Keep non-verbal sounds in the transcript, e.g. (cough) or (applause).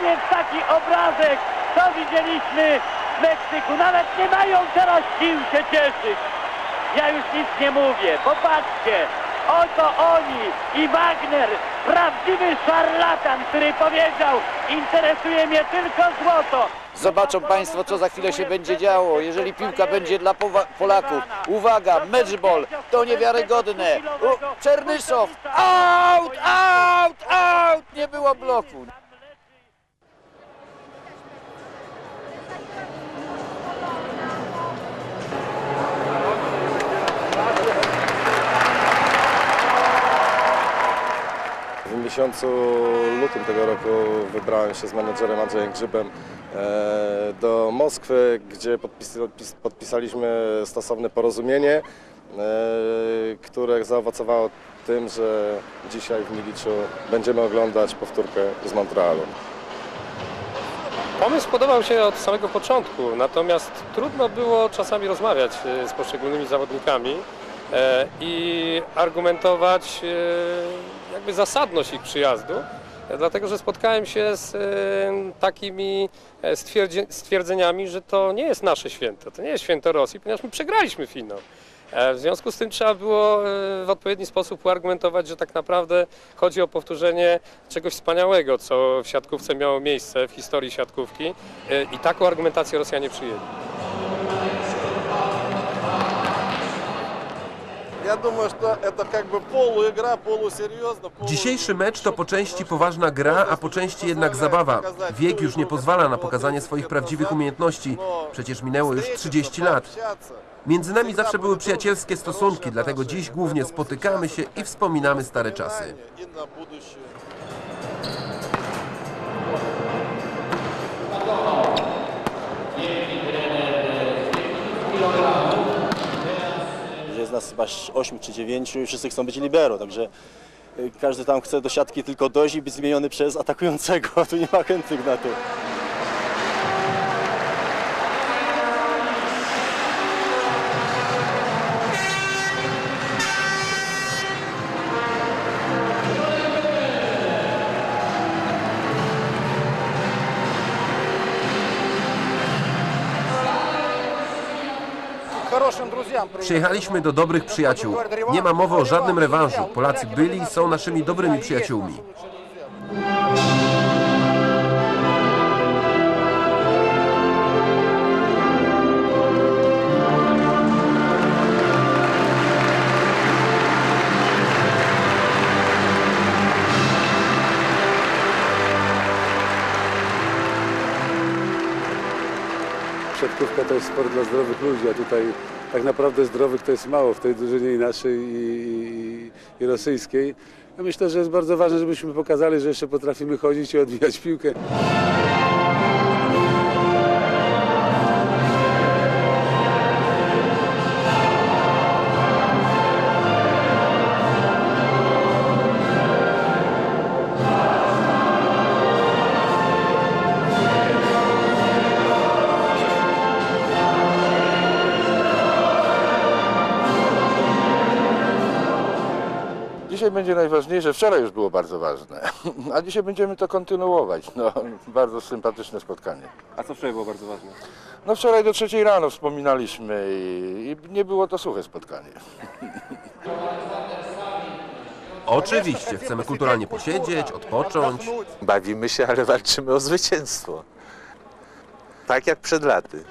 koniec taki obrazek, co widzieliśmy w Meksyku. Nawet nie mają teraz sił się cieszyć. Ja już nic nie mówię. Popatrzcie, oto oni i Wagner, prawdziwy szarlatan, który powiedział, interesuje mnie tylko złoto. Zobaczą Państwo, co za chwilę się będzie działo. Jeżeli piłka będzie dla Polaków. Uwaga, meczbol, to niewiarygodne. Czernyszow, out, out, out, nie było bloku. Miesiącu lutym tego roku wybrałem się z menedżerem Andrzejem Grzybem e, do Moskwy, gdzie podpis, podpis, podpisaliśmy stosowne porozumienie, e, które zaowocowało tym, że dzisiaj w Miliczu będziemy oglądać powtórkę z Montrealu. Pomysł podobał się od samego początku, natomiast trudno było czasami rozmawiać e, z poszczególnymi zawodnikami i argumentować jakby zasadność ich przyjazdu, e, dlatego że spotkałem się z e, takimi e, stwierdzeniami, że to nie jest nasze święto, to nie jest święto Rosji, ponieważ my przegraliśmy finał. W związku z tym trzeba było w odpowiedni sposób uargumentować, że tak naprawdę chodzi o powtórzenie czegoś wspaniałego, co w siatkówce miało miejsce w historii siatkówki i taką argumentację Rosjanie przyjęli. Dzisiejszy mecz to po części poważna gra, a po części jednak zabawa. Wiek już nie pozwala na pokazanie swoich prawdziwych umiejętności. Przecież minęło już 30 lat. Między nami zawsze były przyjacielskie stosunki, dlatego dziś głównie spotykamy się i wspominamy stare czasy. Jest nas chyba 8 czy 9 i wszyscy chcą być libero, także y, każdy tam chce do siatki tylko dojść i być zmieniony przez atakującego, (laughs) tu nie ma chętnych na to. Przyjechaliśmy do dobrych przyjaciół. Nie ma mowy o żadnym rewanżu. Polacy byli i są naszymi dobrymi przyjaciółmi. Siatkówka to jest sport dla zdrowych ludzi, a tutaj tak naprawdę zdrowych to jest mało w tej drużynie i naszej i, i, i rosyjskiej. Ja myślę, że jest bardzo ważne, żebyśmy pokazali, że jeszcze potrafimy chodzić i odbijać piłkę. Dzisiaj będzie najważniejsze, wczoraj już było bardzo ważne, (laughs) a dzisiaj będziemy to kontynuować. No, bardzo sympatyczne spotkanie. A co wczoraj było bardzo ważne? No wczoraj do trzeciej rano wspominaliśmy i, i nie było to suche spotkanie. Oczywiście, chcemy kulturalnie posiedzieć, odpocząć. Bawimy się, ale walczymy o zwycięstwo. Tak jak przed laty.